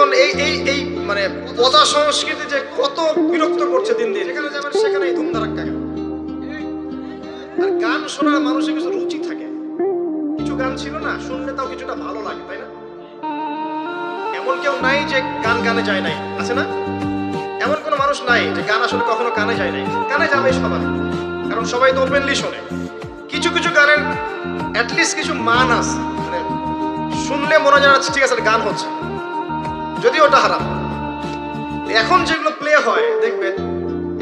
এখন এই এই এই মানে পচা সংস্কৃতি যে কত বিরক্ত করছে দিন দিন, যেখানে যাবেন সেখানেই ধুমধারাক্কা গান আর গান শোনার মানুষের কিছু রুচি থাকে। কিছু গান ছিল না, শুনলে তাও কিছুটা ভালো লাগে, তাই না? এমন কেউ নাই যে গান গানে যায় নাই, আছে না? এমন কোনো মানুষ নাই যে গান আসলে কখনো কানে যায় নাই। কানে যাবে সবার। কারণ সবাই তো ওপেনলি শোনে। কিছু কিছু গানের অ্যাটলিস্ট কিছু মান আছে। মানে শুনলে মনে হয় ঠিক আছে, গান হচ্ছে। যদি ওটা হারাম। এখন যেগুলো প্লে হয়, দেখবেন,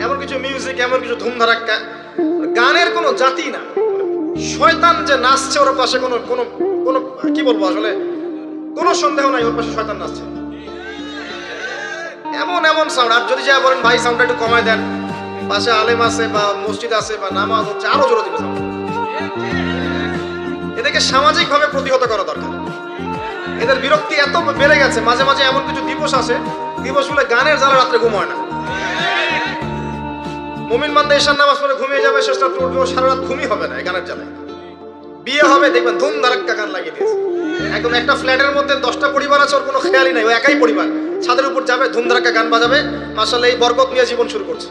এমন কিছু মিউজিক এমন কিছু ধুমধারাক্কা, গানের কোনো জাতি না। শয়তান যে নাচছে, ওর পাশে কোনো কোনো কোনো, কি বলব আসলে? কোনো সন্দেহ নাই, ওর পাশে শয়তান নাচছে। এমন এমন সাউন্ড আর যদি যা বলেন, ভাই সাউন্ডটা একটু কমায় দেন। পাশে আলেম আছে বা মসজিদ আছে বা নামাজ হচ্ছে, আরও জোরে দিবে সাউন্ড এদেরকে সামাজিকভাবে প্রতিহত করা দরকার। এদের বিরক্তি এত বেড়ে গেছে, মাঝে মাঝে এমন কিছু দিবস আসে, দিবসগুলো গানের জ্বালা রাত্রে ঘুম হয় না। মুমিন মান্দা ঈশান নামাজ পড়ে ঘুমিয়ে যাবে, শেষ রাত্রে উঠবে সারা রাত ঘুমই হবে না গানের জ্বালায় বিয়ে হবে, দেখবেন ধুম ধারাক্কা গান লাগিয়ে দিয়েছে। একদম একটা ফ্ল্যাটের মধ্যে দশটা পরিবার আছে, ওর কোনো খেয়ালই নাই, ও একাই পরিবার। ছাদের উপর যাবে ধুম ধারাক্কা গান বাজাবে মাসাল এই বরকত নিয়ে জীবন শুরু করছে।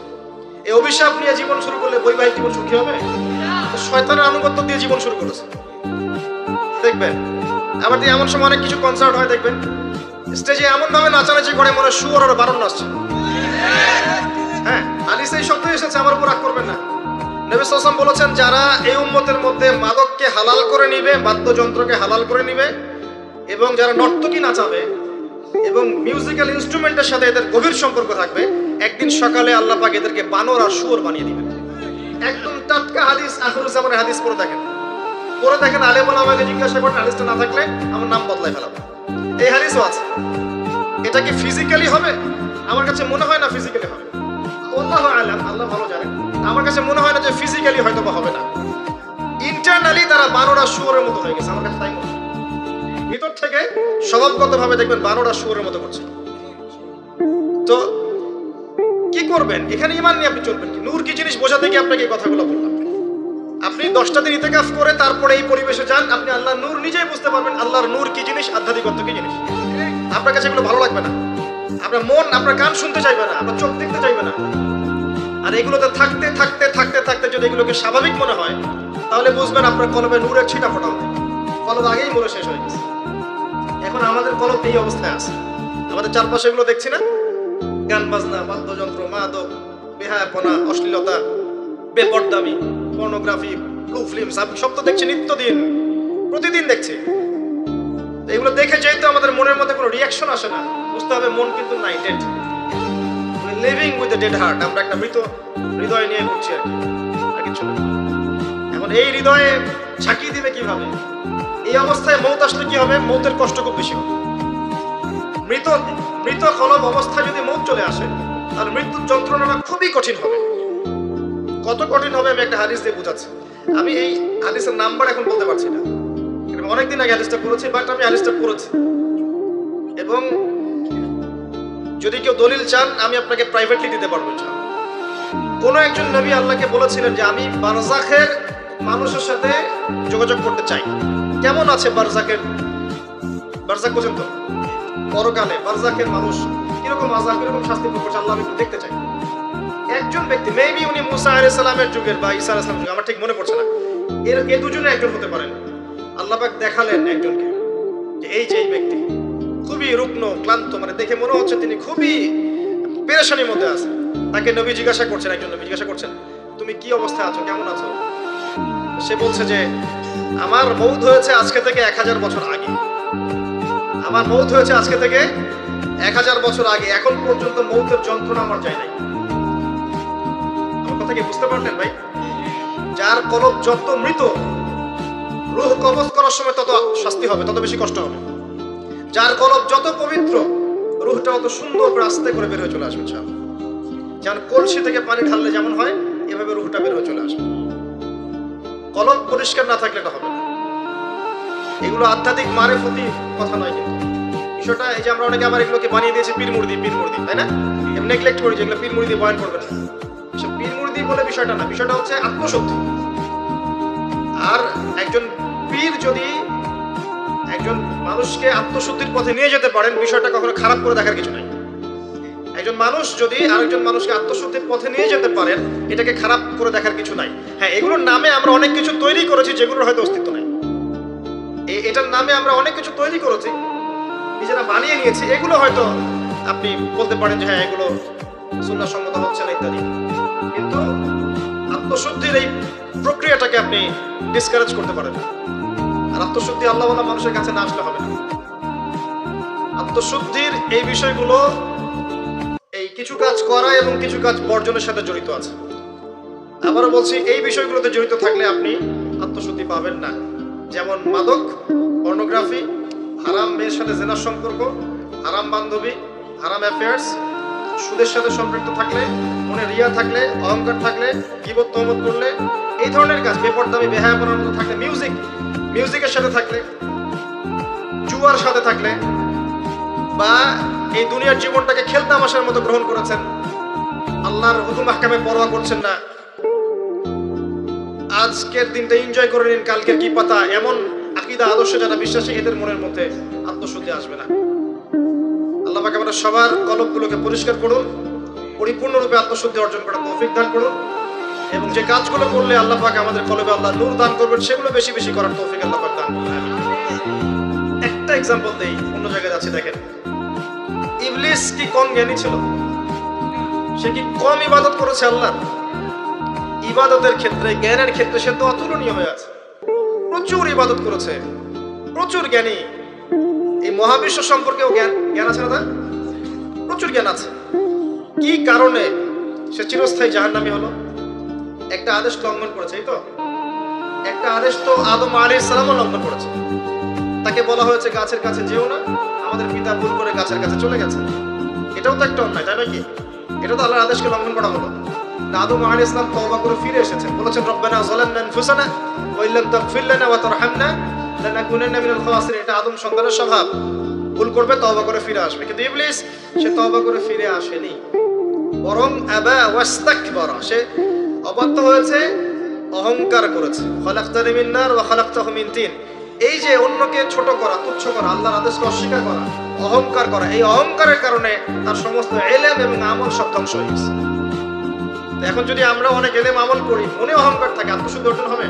এই অভিশাপ নিয়ে জীবন শুরু করলে বৈবাহিক জীবন সুখী হবে? শয়তানের আনুগত্য দিয়ে জীবন শুরু করেছে। দেখবেন আবার এমন সময় অনেক কিছু কনসার্ট হয়, দেখবেন স্টেজে এমন ভাবে নাচানাচি করে, মনে সুর আর বারণ নাচছে। হ্যাঁ আলিস এই শব্দ এসেছে, আমার উপর রাগ করবেন না। নবী সাল্লাম বলেছেন, যারা এই উম্মতের মধ্যে মাদককে হালাল করে নিবে, বাদ্যযন্ত্রকে হালাল করে নিবে, এবং যারা নর্তকী নাচাবে, এবং মিউজিক্যাল ইনস্ট্রুমেন্টের সাথে এদের গভীর সম্পর্ক থাকবে, একদিন সকালে আল্লাহ পাক এদেরকে বানর আর সুর বানিয়ে দিবেন। একদম টাটকা হাদিস আখরুজ্জামানের হাদিস পড়ে দেখেন পরে দেখেন আলে বলে আমাকে জিজ্ঞাসা করেন হাদিসটা না থাকলে আমার নাম বদলাই ফেলাবো। এই হাদিসও আছে। এটা কি ফিজিক্যালি হবে? আমার কাছে মনে হয় না ফিজিক্যালি হবে। আল্লাহ আলাম, আল্লাহ ভালো জানেন। আমার কাছে মনে হয় না যে ফিজিক্যালি হয়তো বা হবে না। ইন্টারনালি তারা বারোটা শুয়োরের মতো হয়ে গেছে, আমার কাছে তাই ভিতর থেকে স্বভাবগতভাবে দেখবেন বারোটা শুয়োরের মতো করছে। তো কি করবেন? এখানে ইমান নিয়ে আপনি চলবেন কি? নূর কি জিনিস বোঝাতে গিয়ে আপনাকে এই কথাগুলো বললাম। আপনি দশটা দিন ইতেকাফ করে তারপরে এই পরিবেশে যান, আপনি আল্লাহর নূর নিজেই বুঝতে পারবেন আল্লাহর নূর কি জিনিস, আধ্যাত্মিকত্ব কি জিনিস। আপনার কাছে এগুলো ভালো লাগবে না। আপনার মন, আপনার কান শুনতে চাইবে না, আপনার চোখ দেখতে চাইবে না। আর এগুলোতে থাকতে থাকতে থাকতে থাকতে যদি এগুলোকে স্বাভাবিক মনে হয়, তাহলে বুঝবেন আপনার কলবে নূরের ছিটা ফোটা হবে কলব আগেই মনে শেষ হয়ে গেছে। এখন আমাদের কলব এই অবস্থায় আছে। আমাদের চারপাশে এগুলো দেখছি না? গান বাজনা, বাদ্যযন্ত্র, মাদক, বেহায়াপনা, অশ্লীলতা, বেপরদামি। পর্নোগ্রাফি ব্লু ফিল্ম সব তো দেখছি নিত্যদিন। প্রতিদিন দেখছি। এগুলো দেখে যেহেতু আমাদের মনের মধ্যে কোনো রিয়াকশন আসে না, বুঝতে হবে মন কিন্তু নাই dead living with dead heart আমরা একটা মৃত হৃদয় নিয়ে ঘুরছি আর কি কিছু এখন এই হৃদয়ে ঝাঁকি দিবে কীভাবে? এই অবস্থায় মৌত আসলে কি হবে? মৌতের কষ্ট খুব বেশি হবে। মৃত মৃত কলব অবস্থায় যদি মৌত চলে আসে, তাহলে মৃত্যুর যন্ত্রণাটা খুবই কঠিন হবে। কত কঠিন হবে আমি একটা হাদিস দিয়ে বোঝাচ্ছি। আমি এই হাদিসের নাম্বার এখন বলতে পারছি না। অনেকদিন আগে হাদিসটা পড়েছি বাট আমি হাদিসটা পড়েছি। এবং যদি কেউ দলিল চান, আমি আপনাকে প্রাইভেটলি দিতে পারব। কোনো একজন নবী আল্লাহকে বলেছিলেন যে, আমি বারজাখের মানুষের সাথে যোগাযোগ করতে চাই। কেমন আছে বারজাকের বারজাক বোঝেন তো? পরকালে বারজাকের মানুষ কীরকম আজাব কীরকম শাস্তি করছে আল্লাহ আমি দেখতে চাই। একজন ব্যক্তি মেবি উনি মুসা আলাইহিস সালামের যুগের বা ঈসা আলাইহিস সালামের আমার ঠিক মনে পড়ছে না। এর, এ দুজনে একজন হতে পারেন। আল্লাহ পাক দেখালেন একজনকে, যে এই যে এই ব্যক্তি, খুবই রুগ্ন, ক্লান্ত মানে দেখে মনে হচ্ছে তিনি খুবই পেরেশানির মধ্যে আছে। তাকে নবী জিজ্ঞাসা করছেন, একজন নবী জিজ্ঞাসা করছেন, তুমি কি অবস্থায় আছো? কেমন আছো? সে বলছে যে, আমার মৌত হয়েছে আজকে থেকে এক হাজার বছর আগে। আমার মৌত হয়েছে আজকে থেকে এক হাজার বছর আগে। এখন পর্যন্ত মৌতের যন্ত্রণা আমার যায় নাই। কথা কি বুঝতে পারলেন ভাই? যার কলব যত মৃত, রুহ কবজ করার সময় তত শাস্তি হবে, তত বেশি কষ্ট হবে। যার কলব যত পবিত্র, রুহটা অত সুন্দর করে আস্তে করে বের হয়ে চলে আসবে, ইনশাআল্লাহ। যেমন কলসি থেকে পানি ঢাললে যেমন হয়, এভাবে রুহটা বের হয়ে চলে আসবে। কলব পরিষ্কার না থাকলে এটা হবে না। এগুলো আধ্যাত্মিক মারে ফতি কথা নয় কিন্তু। বিষয়টা এই যে আমরা অনেকে আবার এগুলোকে বানিয়ে দিয়েছি পীর মুর্দি পীর মুর্দি তাই না? নেগলেক্ট করি যেগুলো পীর মুর্দি বয়ান করবে না। বলে বিষয়টা না, বিষয়টা হচ্ছে আত্মশক্তি। আর একজন পীর যদি একজন মানুষকে আত্মশুদ্ধির পথে নিয়ে যেতে পারেন, বিষয়টা কখনো খারাপ করে দেখার কিছু নাই। একজন মানুষ যদি আরেকজন মানুষকে আত্মশুদ্ধির পথে নিয়ে যেতে পারেন, এটাকে খারাপ করে দেখার কিছু নাই। হ্যাঁ এগুলোর নামে আমরা অনেক কিছু তৈরি করেছি, যেগুলোর হয়তো অস্তিত্ব নেই। এটার নামে আমরা অনেক কিছু তৈরি করেছি, নিজেরা বানিয়ে নিয়েছি, এগুলো হয়তো আপনি বলতে পারেন যে হ্যাঁ এগুলো সুন্নাহ সম্মত হচ্ছে না ইত্যাদি। কিন্তু আত্মশুদ্ধির এই প্রক্রিয়াটাকে আপনি ডিসকারেজ করতে পারেন। আর আত্মশুদ্ধি আল্লাহ মানুষের কাছে না আসলে হবে না। আত্মশুদ্ধির এই বিষয়গুলো এই কিছু কাজ করা এবং কিছু কাজ বর্জনের সাথে জড়িত আছে। আবারও বলছি, এই বিষয়গুলোতে জড়িত থাকলে আপনি আত্মশুদ্ধি পাবেন না। যেমন মাদক পর্নোগ্রাফি হারাম মেয়ের সাথে জেনার সম্পর্ক, হারাম বান্ধবী, হারাম অ্যাফেয়ার্স সুদের সাথে সম্পৃক্ত থাকলে মনে রিয়া থাকলে, অহংকার থাকলে কিবত তহমত করলে, এই ধরনের কাজ বেপরদামি বেহায়াপনার মতো থাকলে মিউজিক মিউজিকের সাথে থাকলে, জুয়ার সাথে থাকলে, বা এই দুনিয়ার জীবনটাকে খেলতামাশার মতো গ্রহণ করেছেন, আল্লাহর হুকুম আহকামে পরোয়া করছেন না। আজকের দিনটা এনজয় করে নিন কালকের কি পাতা, এমন আকিদা, আদর্শ যারা বিশ্বাসী, এদের মনের মধ্যে আত্মশুদ্ধি আসবে না। আল্লাহ পাক আমাদের সবার কলবগুলোকে পরিষ্কার করুন। পরিপূর্ণরূপে আত্মশুদ্ধি অর্জন করার তৌফিক দান করুন। এবং যে কাজগুলো করলে আল্লাহ পাক আমাদের কলবে আল্লাহ নূর দান করবেন, সেগুলো বেশি বেশি করার তৌফিক আল্লাহ পাক দান একটা এক্সাম্পল দেই, অন্য জায়গায় যাচ্ছি, দেখেন। ইবলিস কি কম জ্ঞানী ছিল? সে কি কম ইবাদত করেছে আল্লাহ ইবাদতের ক্ষেত্রে, জ্ঞানের ক্ষেত্রে সে তো অতুলনীয় হয়ে আছে। প্রচুর ইবাদত করেছে, প্রচুর জ্ঞানী। এই মহাবিশ্ব সম্পর্কেও জ্ঞান জ্ঞান আছে না তার প্রচুর জ্ঞান আছে। কি কারণে সে চিরস্থায়ী জাহান্নামী হলো? একটা আদেশ লঙ্ঘন করেছে, এই তো? একটা আদেশ তো আদম আলাইহিস সালামও লঙ্ঘন করেছে। তাকে বলা হয়েছে, গাছের কাছে যেও না, আমাদের পিতা ভুল করে গাছের কাছে চলে গেছে। এটাও তো একটা অন্যায়, তাই নয় কি? এটা তো আল্লাহর আদেশকে লঙ্ঘন করা হলো। আদম আলাইহিস সালাম তওবা করে ফিরে বলেছেন, রব্বানা এটা আদম সন্তানের স্বভাব। ভুল করবে, তওবা করে ফিরে আসবে। কিন্তু ইবলিস, সে করে ফিরে আসেনি। বরং আবা ওয়াস্তাকবারা, সে অবাধ্য হয়েছে, অহংকার করেছে। খলাকতানি মিন নার ওয়া খলাকতাহু মিন তিন। এই যে অন্যকে ছোট করা, তুচ্ছ করা, আল্লাহর আদেশকে অস্বীকার করা, অহংকার করা, এই অহংকারের কারণে তার সমস্ত এলেম এবং আমল সব ধ্বংস হয়ে গেছে। এখন যদি আমরা অনেক এলেম আমল করি, মনে অহংকার থাকে, আত্মশুদ্ধি অর্জন হবে?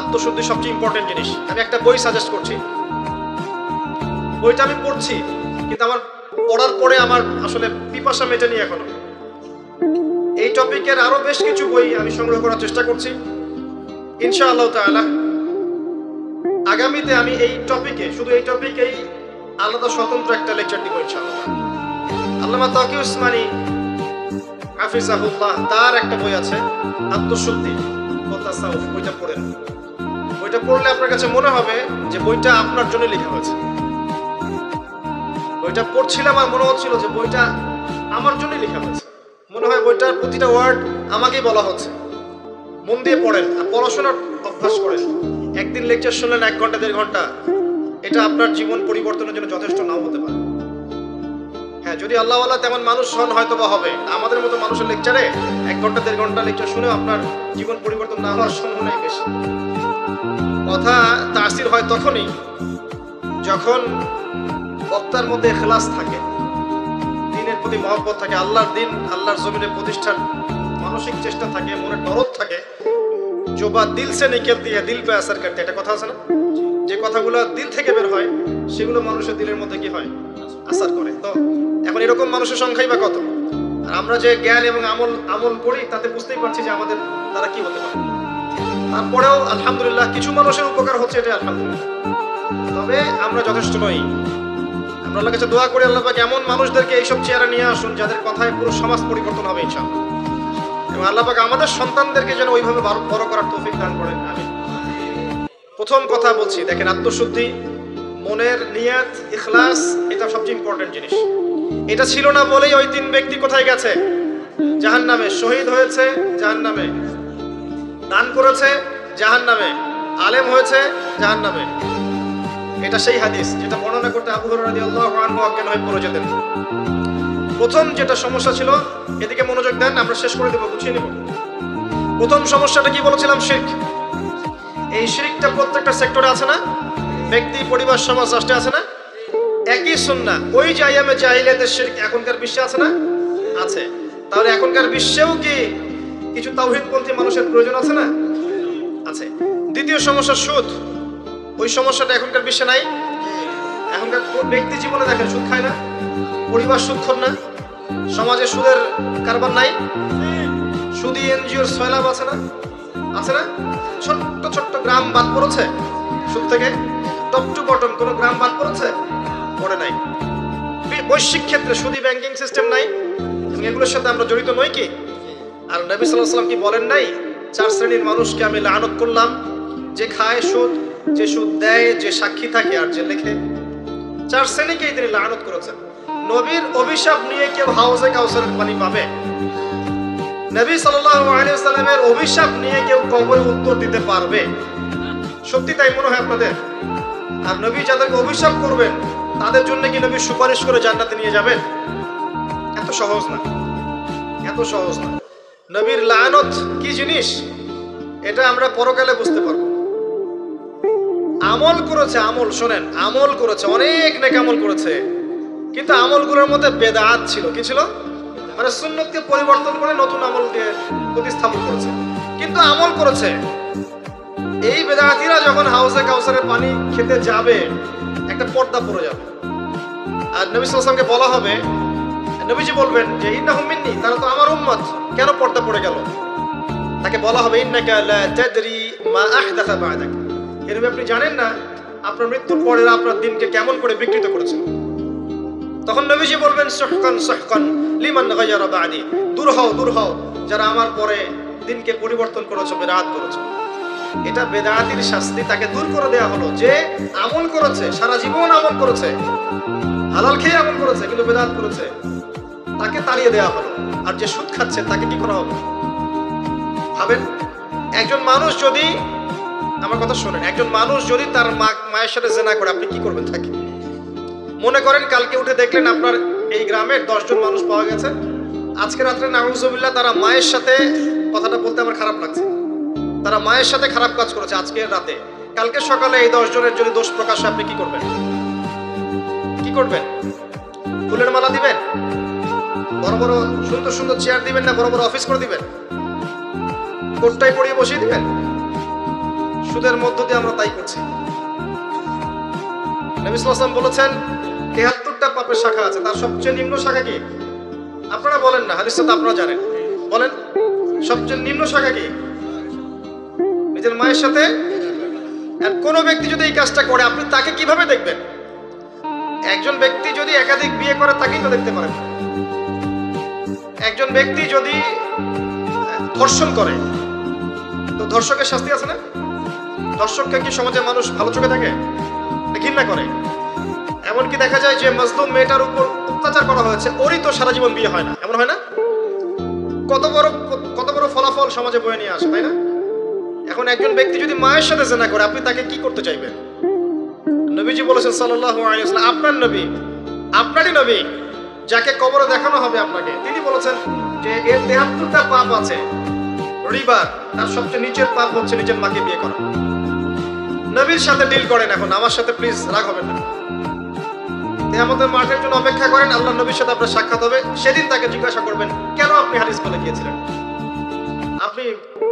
আত্মশুদ্ধি সবচেয়ে ইম্পর্টেন্ট জিনিস। আমি একটা বই সাজেস্ট করছি। বইটা আমি পড়ছি, কিন্তু আমার পড়ার পরে আমার আসলে পিপাসা মেটেনি এখনও। এই টপিকের আরও বেশ কিছু বই আমি সংগ্রহ করার চেষ্টা করছি। ইনশাআল্লাহ আগামীতে আমি এই টপিকে, শুধু এই টপিকেই আলাদা স্বতন্ত্র একটা লেকচার দিব ইনশাআল্লাহ। আল্লামা তাকি উসমানী, হাফিজাহুল্লাহ, তার একটা বই আছে আত্মশুদ্ধি বইটা পড়েন। বইটা পড়লে আপনার কাছে মনে হবে যে বইটা আপনার জন্য লেখা হয়েছে। বইটা পড়ছিলাম আর মনে হচ্ছিল যে বইটা আমার জন্যই লেখা হয়েছে। মনে হয় বইটার প্রতিটা ওয়ার্ড আমাকেই বলা হচ্ছে। মন দিয়ে পড়েন আর পড়াশোনার অভ্যাস করেন। একদিন লেকচার শুনলেন এক ঘণ্টা, দেড় ঘণ্টা। এটা আপনার জীবন পরিবর্তনের জন্য যথেষ্ট নাও হতে পারে। হ্যাঁ যদি আল্লাহ তেমন মানুষ হন হয়তো বা হবে। আমাদের মতো মানুষের লেকচারে এক ঘণ্টা, দেড় ঘণ্টা লেকচার শুনেও আপনার জীবন পরিবর্তন না হওয়ার সম্ভাবনাই বেশি। কথা তাসির হয় তখনই যখন বক্তার মধ্যে এখলাস থাকে, দিনের প্রতি মহব্বত থাকে, আল্লাহর দিন, আল্লাহর জমিনে প্রতিষ্ঠার মানসিক চেষ্টা থাকে, মনে দরদ থাকে। জোবা দিল সে নিকেল দিয়ে দিল পে আসার করতে এটা কথা আছে না? যে কথাগুলো দিল থেকে বের হয়, সেগুলো মানুষের দিলের মধ্যে কি হয়? আসার করে। তো এখন এরকম মানুষের সংখ্যাই বা কত? আর আমরা যে জ্ঞান এবং আমল আমল করি, তাতে বুঝতেই পারছি যে আমাদের তারা কি হতে পারে। তারপরেও আলহামদুলিল্লাহ কিছু মানুষের উপকার হচ্ছে এটা আলহামদুলিল্লাহ। তবে আমরা যথেষ্ট নই। আমরা আল্লাহ কাছে দোয়া করি আল্লাহ পাক এমন মানুষদেরকে এইসব চেয়ারে নিয়ে আসুন যাদের কথায় পুরো সমাজ পরিবর্তন হবে, ইনশাআল্লাহ। এবং আল্লাহ পাক আমাদের সন্তানদেরকে যেন ওইভাবে বড় করার তৌফিক দান করেন আমি প্রথম কথা বলছি, দেখেন আত্মশুদ্ধি, মনের নিয়াত, ইখলাস, এটা সবচেয়ে ইম্পর্টেন্ট জিনিস। এটা ছিল না বলেই ওই তিন ব্যক্তি কোথায় গেছে? জাহান নামে শহীদ হয়েছে জাহান নামে দান করেছে জাহান নামে আলেম হয়েছে জাহান নামে এটা সেই হাদিস যেটা বর্ণনা করতে আবু রাদিয়াল্লাহু হয়ে যেতেন। প্রথম যেটা সমস্যা ছিল, এদিকে মনোযোগ দেন, আমরা শেষ করে দেবো, গুছিয়ে নেব। প্রথম সমস্যাটা কি বলেছিলাম? শিরক। এই শিরকটা প্রত্যেকটা সেক্টরে আছে না? ব্যক্তি, পরিবার, সমাজ, রাষ্ট্রে আছে না? একই সুন্না ওই যে আইয়ামে জাহিলিয়াতের শিরক এখনকার বিশ্বে আছে না? আছে। তাহলে এখনকার বিশ্বেও কি কিছু তাওহীদপন্থী মানুষের প্রয়োজন আছে না? আছে। দ্বিতীয় সমস্যা, সুদ। ওই সমস্যাটা এখনকার বিশ্বে নাই। এখনকার ব্যক্তি জীবনে দেখেন সুদ খায় না, পরিবার সুদখোর না, সমাজে সুদের কারবার নাই, সুদি এনজিওর সয়লাভ আছে না? আছে না? ছোট্ট ছোট্ট গ্রাম বাদ পড়েছে সুদ থেকে, টপ টু বটম কোনো গ্রাম বাদ পড়েছে? পড়ে নাই। বৈশ্বিক ক্ষেত্রে সুদি ব্যাংকিং সিস্টেম নাই, এবং এগুলোর সাথে আমরা জড়িত নই কি? আর নবী সাল্লাহ সাল্লাম কি বলেন নাই? চার শ্রেণির মানুষকে আমি লানত করলাম, যে খায় সুদ যে সুদ দেয়, যে সাক্ষী থাকে আর যে লেখে। চার শ্রেণীকেই তিনি লানত করেছেন। নবীর অভিশাপ নিয়ে কেউ হাউসে কাউসারের পানি পাবে? নবী সাল্লামের অভিশাপ নিয়ে কেউ কবরে উত্তর দিতে পারবে? সত্যি তাই মনে হয় আপনাদের? আর নবী যাদেরকে অভিশাপ করবেন, তাদের জন্য কি নবী সুপারিশ করে জান্নাতে নিয়ে যাবেন? এত সহজ না। এত সহজ না। নবীর লানত কি জিনিস? এটা আমরা পরকালে বুঝতে পারব। আমল করেছে, আমল, শোনেন, আমল করেছে, অনেক নেক আমল করেছে। কিন্তু আমলগুলোর মধ্যে বেদাত ছিল। কি ছিল? মানে সুন্নতকে পরিবর্তন করে নতুন আমল দিয়ে প্রতিস্থাপন করেছে। কিন্তু আমল করেছে। এই বেদাতিরা যখন হাউসে কাউসারের পানি খেতে যাবে, একটা পর্দা পড়ে যাবে। আর নবী সাল্লামকে বলা হবে, নবীজি বলবেন যে ইন্না হুমিন্নি তারা তো আমার উম্মত। কেন পর্দা পড়ে গেল? তাকে বলা হবে, ইন্নাকা লা তাদরি মা আহদাথা বা'দাক। এর আপনি জানেন না, আপনার মৃত্যুর পরে আপনার দিনকে কেমন করে বিকৃত করেছে। তখন নবীজি বলবেন, সহকান সহকান, লিমান গায়ারা বাদি, দূর হও দূর হও, যারা আমার পরে দিনকে পরিবর্তন করেছ, বেদাত করেছ। এটা বেদাতির শাস্তি, তাকে দূর করে দেওয়া হলো। যে আমল করেছে, সারা জীবন আমল করেছে, হালাল খেয়ে আমল করেছে, কিন্তু বেদাত করেছে, তাকে তাড়িয়ে দেওয়া হলো। আর যে সুদ খাচ্ছে, তাকে কি করা হবে? ভাবেন, একজন মানুষ যদি আমার কথা শোনেন, একজন মানুষ যদি তার মা, মায়ের সাথে জেনা করে, আপনি কি করবেন তাকে মনে করেন কালকে উঠে দেখলেন আপনার এই গ্রামের দশজন মানুষ পাওয়া গেছে। আজকে রাত্রে নাউজুবিল্লাহ তারা মায়ের সাথে কথাটা বলতে আমার খারাপ লাগছে। তারা মায়ের সাথে খারাপ কাজ করেছে আজকের রাতে। কালকে সকালে এই দশজনের যদি দোষ প্রকাশ আপনি কি করবেন? কি করবেন? ফুলের মালা দিবেন? বড় বড় সুন্দর সুন্দর চেয়ার দিবেন না, বড় বড় অফিস করে দিবেন? কোটটাই পড়িয়ে বসিয়ে দিবেন? সুদের মধ্য দিয়ে আমরা তাই করছি। নবী সাল্লাল্লাহু বলেছেন, তেহাত্তরটা পাপের শাখা আছে, তার সবচেয়ে নিম্ন শাখা কি? আপনারা বলেন না হাদিস আপনারা জানেন। বলেন, সবচেয়ে নিম্ন শাখা কি? নিজের মায়ের সাথে কোনো ব্যক্তি যদি এই কাজটা করে, আপনি তাকে কীভাবে দেখবেন? একজন ব্যক্তি যদি একাধিক বিয়ে করে, তাকেই তো দেখতে পারেন। একজন ব্যক্তি যদি ধর্ষণ করে, তো ধর্ষকের শাস্তি আছে না? ধর্ষককে কি সমাজের মানুষ ভালো চোখে থাকে ঘৃণা করে। এমনকি দেখা যায় যে মজলুম মেয়েটার উপর অত্যাচার করা হয়েছে, ওরই তো সারা জীবন বিয়ে হয় না। এমন হয় না? কত বড় কত বড় ফলাফল সমাজে বয়ে নিয়ে আসে, তাই না? এখন একজন ব্যক্তি যদি মায়ের সাথে জেনা করে, আপনি তাকে কি করতে চাইবেন? নবীজি বলেছেন সাল্লাল্লাহু আলাইহি আপনার নবী, আপনারই নবী, যাকে কবরে দেখানো হবে আপনাকে। তিনি বলেছেন যে, এর তেহাত্তরটা পাপ আছে, রিবা, তার সবচেয়ে নিচের পাপ হচ্ছে নিজের মাকে বিয়ে করা। নবীর সাথে ডিল করেন এখন। আমার সাথে প্লিজ রাগ হবেন না। আমাদের মাঠের জন্য অপেক্ষা করেন, আল্লাহ নবীর সাথে আপনার সাক্ষাৎ হবে। সেদিন তাকে জিজ্ঞাসা করবেন, কেন আপনি হাদিস বলে গিয়েছিলেন? আপনি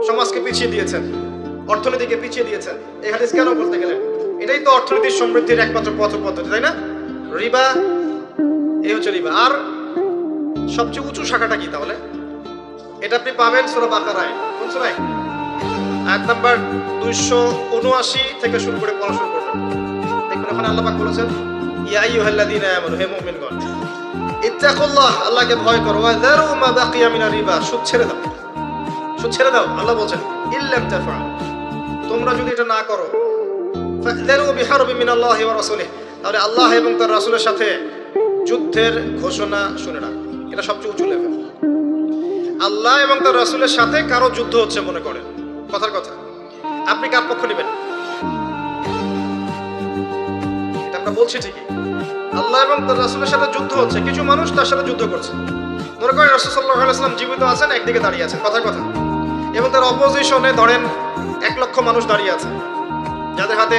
সমাজকে পিছিয়ে দিয়েছেন, অর্থনীতিকে পিছিয়ে দিয়েছেন। এই হাদিস কেন বলতে গেলেন? এটাই তো অর্থনীতির সমৃদ্ধির একমাত্র পথ পদ্ধতি, তাই না? রিবা, এই হচ্ছে রিবা। আর সবচেয়ে উঁচু শাখাটা কি তাহলে? এটা আপনি পাবেন সুরা বাকারায়। কোন সুরায়? আয়াত নাম্বার দুইশো উনআশি থেকে শুরু করে পড়া শুরু করবেন দেখবেন ওখানে আল্লাহ পাক বলেছেন, ইয়া আইয়ুহাল্লাযীনা আমানু, হে মুমিনগণ, ইত্তাকুল্লাহ, আল্লাহকে ভয় করো, ওয়া যারু মা বাকিয়া মিনার রিবা সুদ ছেড়ে দাও। সুদ ছেড়ে দাও, আল্লাহ বলছেন, ইল্লাম তাফআল তোমরা যদি এটা না করো ফাযরু বিহারবি মিনাল্লাহি ওয়া রাসূলিহি, তাহলে আল্লাহ এবং তার রাসূলের সাথে যুদ্ধের ঘোষণা শুনে না এটা সবচেয়ে উঁচু লেভেল আল্লাহ এবং তার রাসূলের সাথে কারও যুদ্ধ হচ্ছে মনে করেন। কথার কথা। আপনি কার পক্ষ নেবেন? এটা আমরা বলছি ঠিকই। আল্লাহ এবং তার রাসূলের সাথে যুদ্ধ হচ্ছে। কিছু মানুষ তার সাথে যুদ্ধ করছে। মনে করেন রাসূল আলাইহি জীবিত আছেন, একদিকে দাঁড়িয়ে আছেন। কথার কথা। এবং তার অপোজিশনে ধরেন এক লক্ষ মানুষ দাঁড়িয়ে আছে। যাদের হাতে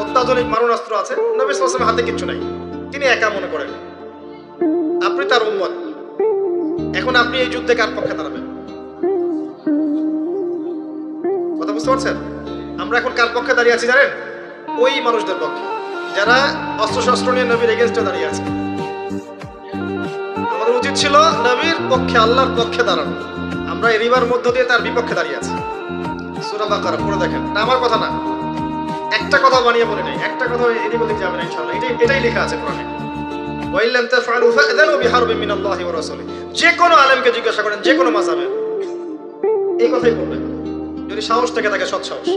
অত্যাধুনিক মারণাস্ত্র আছে। নবী সালামের হাতে কিচ্ছু নাই। তিনি একা মনে করেন। আপনি তার উম্মত। এখন আপনি এই যুদ্ধে কার পক্ষে দাঁড়াবেন? কথা বুঝতে পারছেন? আমরা এখন কার পক্ষে দাঁড়িয়ে আছি জানেন? ওই মানুষদের পক্ষে, যারা অস্ত্রশস্ত্র নিয়ে নবীর এগেনস্টে দাঁড়িয়ে আছে। আমাদের উচিত ছিল নবীর পক্ষে, আল্লাহর পক্ষে দাঁড়ানো। আমরা এরিবার মধ্য দিয়ে তার বিপক্ষে দাঁড়িয়ে আছি। সুরা বাকারা, পড়ে দেখেন। এটা আমার কথা না। একটা কথা বানিয়ে বলে নেই। একটা কথা এদিক ওদিক যাবে না, ইনশাআল্লাহ। এটাই এটাই লেখা আছে কোরআনে। ওয়াইল্লাম তাফআলু ফাআযানু বিহারবিন মিনাল্লাহি ওয়া রাসূলি যে কোনো আলেমকে জিজ্ঞাসা করেন, যে কোনো মাযহাবে। এই কথাই বলবেন যদি সাহস থেকে থাকে সৎ সাহস।